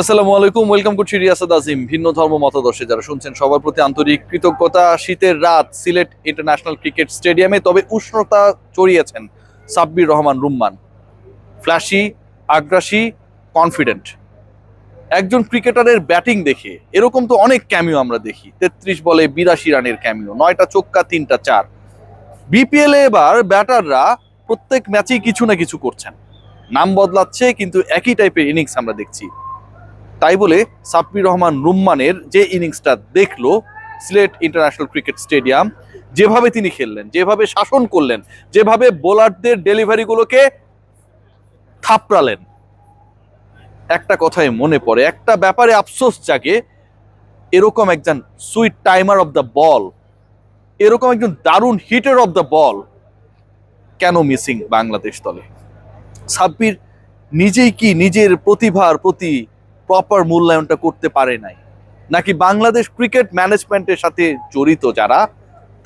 আসসালামু আলাইকুম, ওয়েলকাম করছি রিয়াসাদ আজিম, ভিন্ন ধর্ম মতাদর্শে। যারা শুনছেন সবার প্রতি আন্তরিক কৃতজ্ঞতা, শীতের রাত, সিলেট ইন্টারন্যাশনাল ক্রিকেট স্টেডিয়ামে, তবে উষ্ণতা চড়িয়েছেন সাব্বির রহমান রুম্মান। ফ্ল্যাশি, আগ্রাসী, কনফিডেন্ট। একজন ক্রিকেটারের ব্যাটিং দেখে, এরকম তো অনেক ক্যামিও আমরা দেখি। তেত্রিশ বলে বিরাশি রানের ক্যামিও, নয়টা চোক্কা, তিনটা চার। বিপিএল এবার ব্যাটাররা প্রত্যেক ম্যাচেই কিছু না কিছু করছেন। নাম বদলাচ্ছে, কিন্তু একই টাইপের ইনিংস আমরা দেখছি। তাই বলে সাব্বির রহমান রুম্মানের যে ইনিংসটা দেখল সিলেট ইন্টারন্যাশনাল ক্রিকেট স্টেডিয়াম, যেভাবে তিনি খেললেন, যেভাবে শাসন করলেন, যেভাবে বোলারদের ডেলিভারিগুলোকে থাপড়ালেন, একটা কথাই মনে পড়ে, একটা ব্যাপারে আফসোস জাগে, এরকম একজন sweet timer of the ball, এরকম একজন দারুণ হিটার অফ দ্য বল কেন মিসিং বাংলাদেশ দলে? সাব্বির নিজেই কি নিজের প্রতিভার প্রতি প্রপার মূল্যায়নটা করতে পারে নাই। নাকি বাংলাদেশ ক্রিকেট ম্যানেজমেন্টের সাথে জড়িত যারা,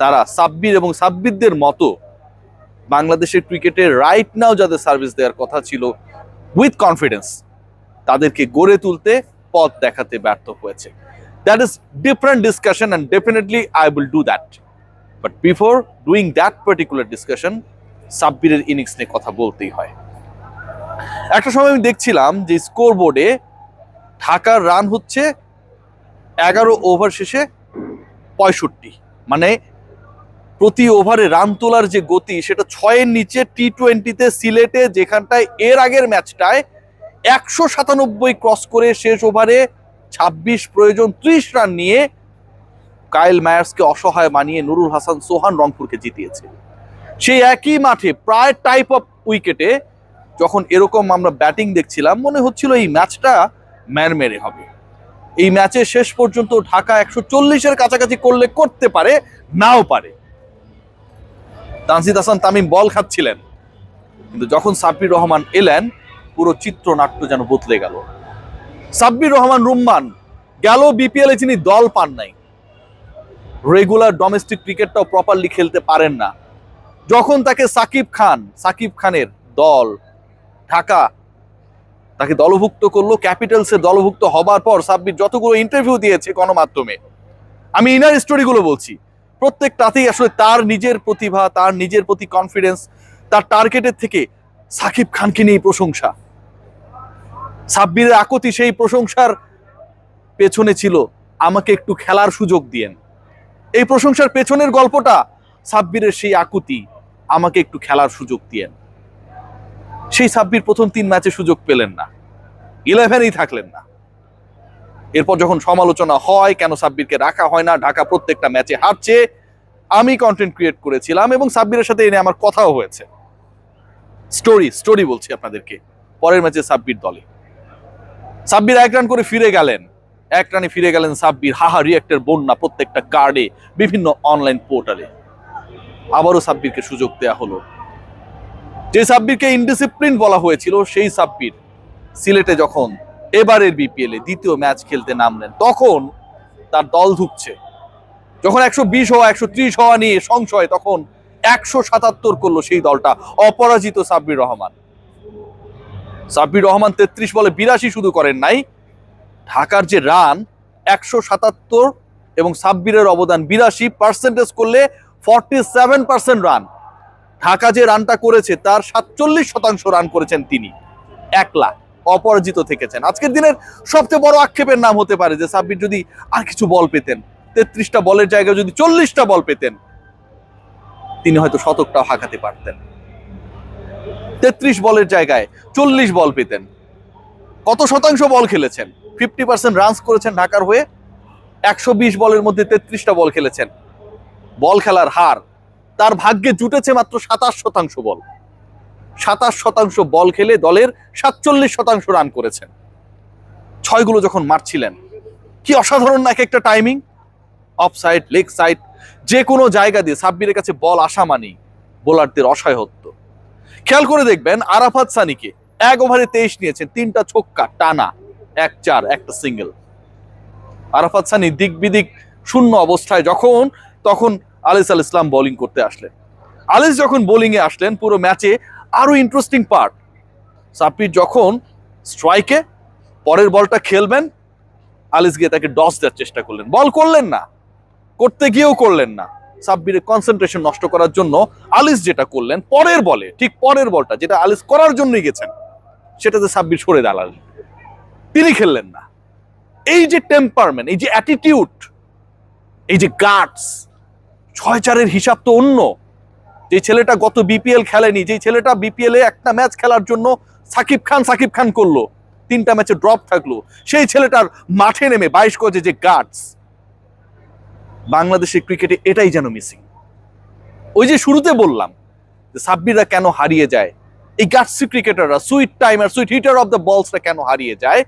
তারা সাব্বির এবং সাব্বিরদের মতো বাংলাদেশের ক্রিকেটে রাইট নাও যাদের সার্ভিস দেওয়ার কথা ছিল উইথ কনফিডেন্স তাদেরকে গড়ে তুলতে পথ দেখাতে ব্যর্থ হয়েছে। That is different discussion and definitely I will do that but before doing that particular discussion সাব্বিরের ইনিংস নিয়ে কথা বলতেই হয়। একটা সময় আমি দেখছিলাম যে স্কোর বোর্ডে ঢাকার রান হচ্ছে এগারো ওভার শেষে পঁয়ষট্টি। মানে প্রতি ওভারে রান তোলার যে গতি, সেটা ছয়ের নিচে টি টোয়েন্টিতে সিলেটে, যেখানটায় এর আগের ম্যাচটায় একশো সাতানব্বই ক্রস করে শেষ ওভারে ছাব্বিশ প্রয়োজন ত্রিশ রান নিয়ে কায়েল মায়ার্সকে অসহায় মানিয়ে নুরুল হাসান সোহান রংপুরকে জিতিয়েছে। সেই একই মাঠে প্রায় টাইপ অফ উইকেটে যখন এরকম আমরা ব্যাটিং দেখছিলাম, মনে হচ্ছিল এই ম্যাচটা ম্যারমেরে হবে। এই ম্যাচে শেষ পর্যন্ত ঢাকা একশো চল্লিশের কাছাকাছি করলে করতে পারে, নাও পারে। তানজিদ হাসান তামিম বল খাচ্ছিলেন, কিন্তু যখন সাব্বির রহমান এলেন, পুরো চিত্রনাট্য যেন বদলে গেল। সাব্বির রহমান রুম্মান, গেল বিপিএল তিনি দল পান নাই। রেগুলার ডোমেস্টিক ক্রিকেটটাও প্রপারলি খেলতে পারেন না। যখন তাকে সাকিব খান, সাকিব খানের দল, ঢাকা তাকে দলভুক্ত করল, ক্যাপিটালসে দলভুক্ত হবার পর সাব্বির যতগুলো ইন্টারভিউ দিয়েছে গণমাধ্যমে, আমি ইনার স্টোরিগুলো বলছি। প্রত্যেকটাতেই আসলে তার নিজের প্রতিভা, তার নিজের প্রতি কনফিডেন্স তার টার্গেটের থেকে সাকিব খানকে নিয়ে প্রশংসা। সাব্বিরের আকতি সেই প্রশংসার পেছনে ছিল, আমাকে একটু খেলার সুযোগ দিয়েন। এই প্রশংসার পেছনের গল্পটা সাব্বিরের সেই আকুতি, আমাকে একটু খেলার সুযোগ দিয়েন। সেই সাব্বির প্রথম তিন ম্যাচে সুযোগ পেলেন না। ইলেভেনেই থাকলেন না। এরপর যখন সমালোচনা হয়, কেন সাব্বিরকে রাখা হয় না? ঢাকা প্রত্যেকটা ম্যাচে হারছে। আমি কন্টেন্ট ক্রিয়েট করেছিলাম এবং সাব্বিরের সাথে এনে আমার কথাও হয়েছে। স্টোরি স্টোরি বলছি আপনাদেরকে। পরের ম্যাচে সাব্বির দলে। সাব্বির এক রান করে ফিরে গেলেন। এক রানে ফিরে গেলেন সাব্বির হাহা রিয়েক্টের বন্যা প্রত্যেকটা কার্ডে বিভিন্ন অনলাইন পোর্টালে আবারও সাব্বিরকে সুযোগ দেয়া হলো। যে সাব্বিরকে ইনডিসিপ্লিন বলা হয়েছিল, সেই সাব্বির সিলেটে যখন এবারের বিপিএল দ্বিতীয় ম্যাচ খেলতে নামলেন, তখন তার দল ধুকছে। যখন একশো বিশ হওয়া, একশো ত্রিশ হওয়া নিয়ে সংশয়, তখন একশো সাতাত্তর করল সেই দলটা, অপরাজিত সাব্বির রহমান। সাব্বির রহমান তেত্রিশ বলে বিরাশি শুধু করেন নাই। ঢাকার যে রান, একশো সাতাত্তর এবং সাব্বিরের অবদান বিরাশি পার্সেন্টেজ করলে forty seven percent run Dhaka যে রানটা করেছে, তার সাতচল্লিশ শতাংশ রান করেছেন তিনি। একলা অপরাজিত থেকেছেন। আজকের দিনের সবচেয়ে বড় আক্ষেপের নাম হতে পারে যে সাব্বির যদি আর কিছু বল পেতেন, তেত্রিশটা বলের জায়গায় যদি চল্লিশটা বল পেতেন, তিনি হয়তো শতকটাও হাঁকাতে পারতেন। তেত্রিশ বলের জায়গায় চল্লিশ বল পেতেন। কত শতাংশ বল খেলেছেন? ফিফটি পার্সেন্ট রানস করেছেন ঢাকার হয়ে। একশো বিশ বলের মধ্যে তেত্রিশটা বল খেলেছেন। বল খেলার হার তার ভাগ্যে জুটেছে মাত্র সাতাশ শতাংশ বল। সাতাশ শতাংশ বল খেলে দলের সাতচল্লিশ শতাংশ রান করেছেন। ছয়গুলো যখন মারছিলেন, কি অসাধারণ এক একটা timing off side leg side যে কোনো জায়গা দিয়ে সাব্বিরের কাছে বল আসা মানেই বোলারদের অসহায়ত্ব। খেয়াল করে দেখবেন, আরাফাত সানিকে এক ওভারে তেইশ নিয়েছেন, তিনটা ছক্কা, টানা, এক চার, একটা সিঙ্গেল আরাফাত সানি দিক বিদিক শূন্য অবস্থায় যখন, তখন আলিস আল ইসলাম বোলিং করতে আসলেন। আলিস যখন বোলিংয়ে আসলেন, পুরো ম্যাচে আরও ইন্টারেস্টিং পার্ট সাব্বির যখন স্ট্রাইকে পরের বলটা খেলবেন, আলিস গিয়ে তাকে ডস দেওয়ার চেষ্টা করলেন। বল করলেন না। করতে গিয়েও করলেন না। সাব্বিরের কনসেন্ট্রেশন নষ্ট করার জন্য আলিস যেটা করলেন, পরের বলে, ঠিক পরের বলটা, যেটা আলিস করার জন্যই গেছেন, সেটাতে সাব্বির সরে দাঁড়ালেন তিনি খেললেন না। এই যে টেম্পারমেন্ট এই যে অ্যাটিটিউড এই যে গার্ডস ছয় চারের হিসাব তো অন্য। যে ছেলেটা গত বিপিএল খেলেনি, যে ছেলেটা বিপিএল একটা ম্যাচ খেলার জন্য সাকিব খান সাকিব খান করল। তিনটা ম্যাচে ড্রপ থাকল। সেই ছেলেটার মাঠে নেমে বাইশ গজে যে গার্ডস বাংলাদেশের ক্রিকেটে এটাই যেন মিসিং ওই যে শুরুতে বললাম যে সাব্বিররা কেন হারিয়ে যায়? এই গার্ডসি ক্রিকেটাররা sweet timer sweet hitter of the বলসরা কেন হারিয়ে যায়?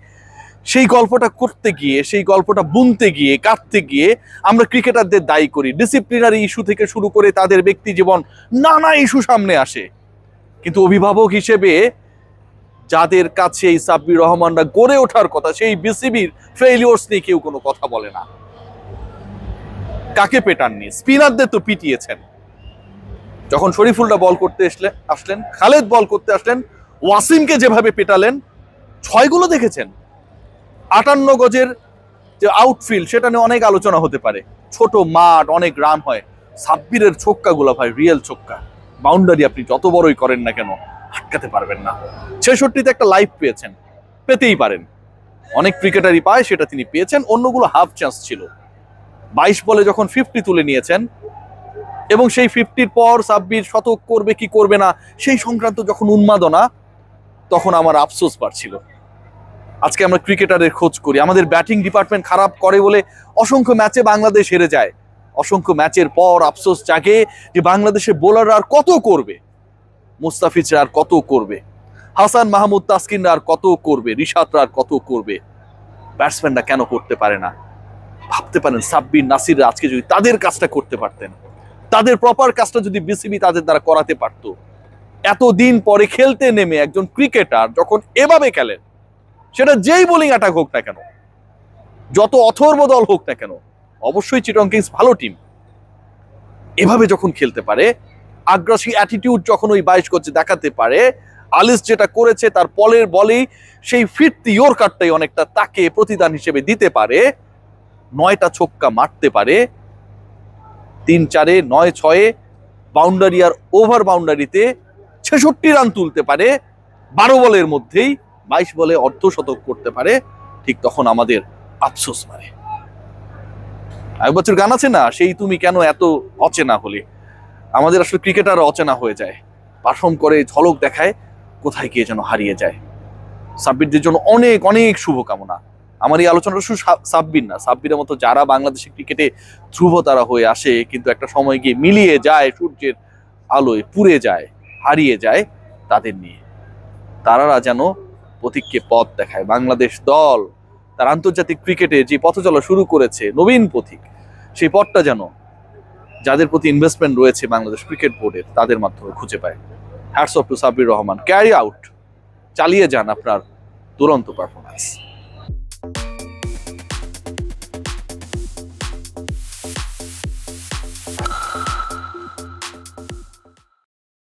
সেই গল্পটা করতে গিয়ে, সেই গল্পটা বুনতে গিয়ে, কাটতে গিয়ে আমরা ক্রিকেটারদের দায়ী করি। ডিসিপ্লিনারি ইস্যু থেকে শুরু করে তাদের ব্যক্তি জীবন নানা ইস্যু সামনে আসে। কিন্তু অভিভাবক হিসেবে যাদের কাছে এই সাব্বির রহমানরা গড়ে ওঠার কথা, সেই বিসিবির ফেইলিওর্স নিয়ে কেউ কোনো কথা বলে না। কাকে পেটাননি? স্পিনারদের তো পিটিয়েছেন। যখন শরীফুলটা বল করতে আসলে আসলেন, খালেদ বল করতে আসলেন, ওয়াসিমকে যেভাবে পেটালেন, ছয়গুলো দেখেছেন। আটান্ন গজের যে আউটফিল্ড সেটা নিয়ে অনেক আলোচনা হতে পারে। ছোট মাঠ, অনেক রান হয়। সাব্বিরের ছক্কাগুলো ভাই রিয়েল ছক্কা। বাউন্ডারি আপনি যত বড়ই করেন না কেন, আটকাতে পারবেন না। ছেষট্টিতে একটা লাইফ পেয়েছেন, পেতেই পারেন। অনেক ক্রিকেটারই পায়, সেটা তিনি পেয়েছেন। অন্যগুলো হাফ চান্স ছিল। বাইশ বলে যখন ফিফটি তুলে নিয়েছেন, এবং সেই ফিফটির পর সাব্বির শতক করবে কি করবে না, সেই সংক্রান্ত যখন উন্মাদনা, তখন আমার আফসোস পাচ্ছিল আজকে আমরা ক্রিকেটারের খোঁজ করি। আমাদের ব্যাটিং ডিপার্টমেন্ট খারাপ করে বলে অসংখ্য ম্যাচে বাংলাদেশ হেরে যায়। অসংখ্য ম্যাচের পর আফসোস জাগে যে বাংলাদেশের বোলাররা আর কত করবে? মুস্তাফিজরা আর কত করবে? হাসান মাহমুদ, তাসকিনরা আর কত করবে? রিশাদরা আর কত করবে? ব্যাটসম্যানরা কেন করতে পারে না? ভাবতে পারেন সাব্বির, নাসিররা আজকে যদি তাদের কাজটা করতে পারতেন। তাদের প্রপার কাজটা যদি বিসিবি তাদের দ্বারা করাতে পারতো। এতদিন পরে খেলতে নেমে একজন ক্রিকেটার যখন এভাবে খেলেন সেটা যেই বোলিং অ্যাটাক হোক না কেন, যত অথর্ব দল হোক না কেন, অবশ্যই চিটং কিংস ভালো টিম এভাবে যখন খেলতে পারে, আগ্রাসী অ্যাটিটিউড যখন ওই বাইশ গজে দেখাতে পারে, আলিস যেটা করেছে তার পলের বলেই সেই ফিরতি ইয়োর কার্ডটাই অনেকটা তাকে প্রতিদান হিসেবে দিতে পারে। নয়টা ছক্কা মারতে পারে। তিন চারে, নয় ছয়ে বাউন্ডারি আর ওভার বাউন্ডারিতে ছেষট্টি রান তুলতে পারে। বারো বলের মধ্যেই বাইশ বলে অর্ধশতক করতে পারে, ঠিক তখন আমাদের আফসোস মানে এক বছর গান আছে না, সেই তুমি কেন এত অচেনা হলে? আমাদের আসলে ক্রিকেটার অচেনা হয়ে যায়। পারফর্ম করে, ঝলক দেখায়, কোথায় গিয়ে যেন হারিয়ে যায়। সাব্বিরদের জন্য অনেক অনেক শুভকামনা। আমার এই আলোচনাটা শুধু সাব্বির না, সাব্বিরের মতো যারা বাংলাদেশের ক্রিকেটে ধ্রুব তারা হয়ে আসে, কিন্তু একটা সময় গিয়ে মিলিয়ে যায়, সূর্যের আলোয় পুড়ে যায়, হারিয়ে যায় তাদের নিয়ে। তারারা যেন পথিককে পথ দেখায়। বাংলাদেশ দল, তার আন্তর্জাতিক ক্রিকেটে যে পথ চলা শুরু করেছে, নবীন পথিক সেই পথটা যেন যাদের প্রতি ইনভেস্টমেন্ট রয়েছে বাংলাদেশ ক্রিকেট বোর্ডের তাদের মাধ্যমে খুঁজে পায়। Hats off to Sabbir Rahman. Carry out চালিয়ে যান আপনার দুরন্ত পারফরমেন্স